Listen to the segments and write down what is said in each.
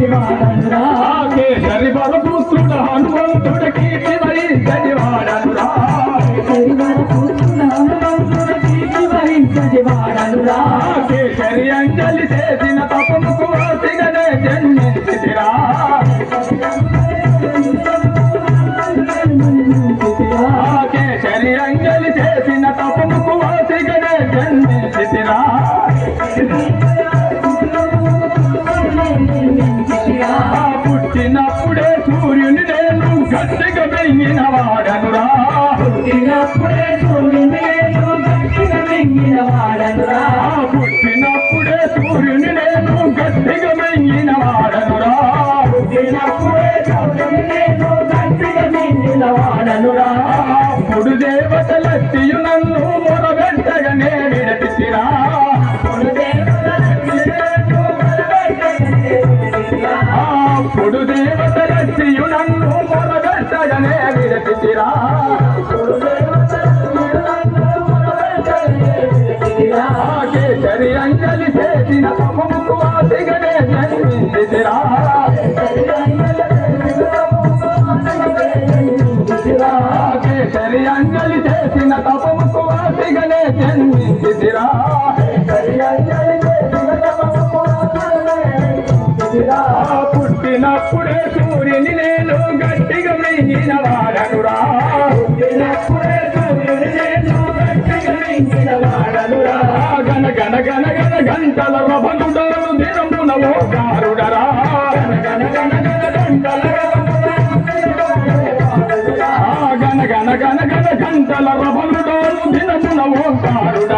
వహించనివాడనురా కేసరి వహించనివాడనురా వహించనివాడనురా కేసరి అంజలి చేసిన తపముకు వాసిగనే జన్మించితిరా. కేసరి అంజలి చేసిన గట్టిగా వెయ్యిన వాడనురా పుట్టినప్పుడే సూర్యుని గట్టిగా మింగిన వాడనురా పుట్టినప్పుడే సూర్యుని నేను గట్టిగా వెయ్యిన వాడనురా పుట్టినప్పుడే సూర్యుని గట్టిగా మింగిన వాడనురా అప్పుడు దేవతలచ్చియు నన్ను మొరబెట్టగానే విడపిసిరా అప్పుడు Yeah. పుట్టినప్పుడే సూర్యుని నేను గట్టిగా మింగిన వాడనురా. పుట్టినప్పుడే సూర్యుని నేను గట్టిగా మింగిన వాడనురా. గన గన గన గన గంటల రభనుడను దినమున ఓకారుడరా గన గన గన గంటల ఆ గన గన గన గన గంటల రభనుడను దినమున ఓకారుడరా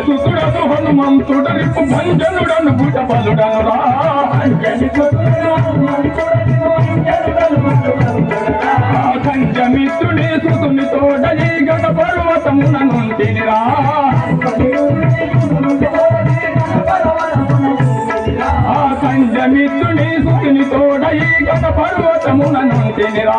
అంజలి సుతుడను హనుమంతుడలకు పంజనుడను భుజబలుడనురా కంచమిత్రుడి సుతుని తోడలి గణ పర్వతమున నుండిరా ఆ సుతుని తోడలి గణ పర్వతమున నుండిరా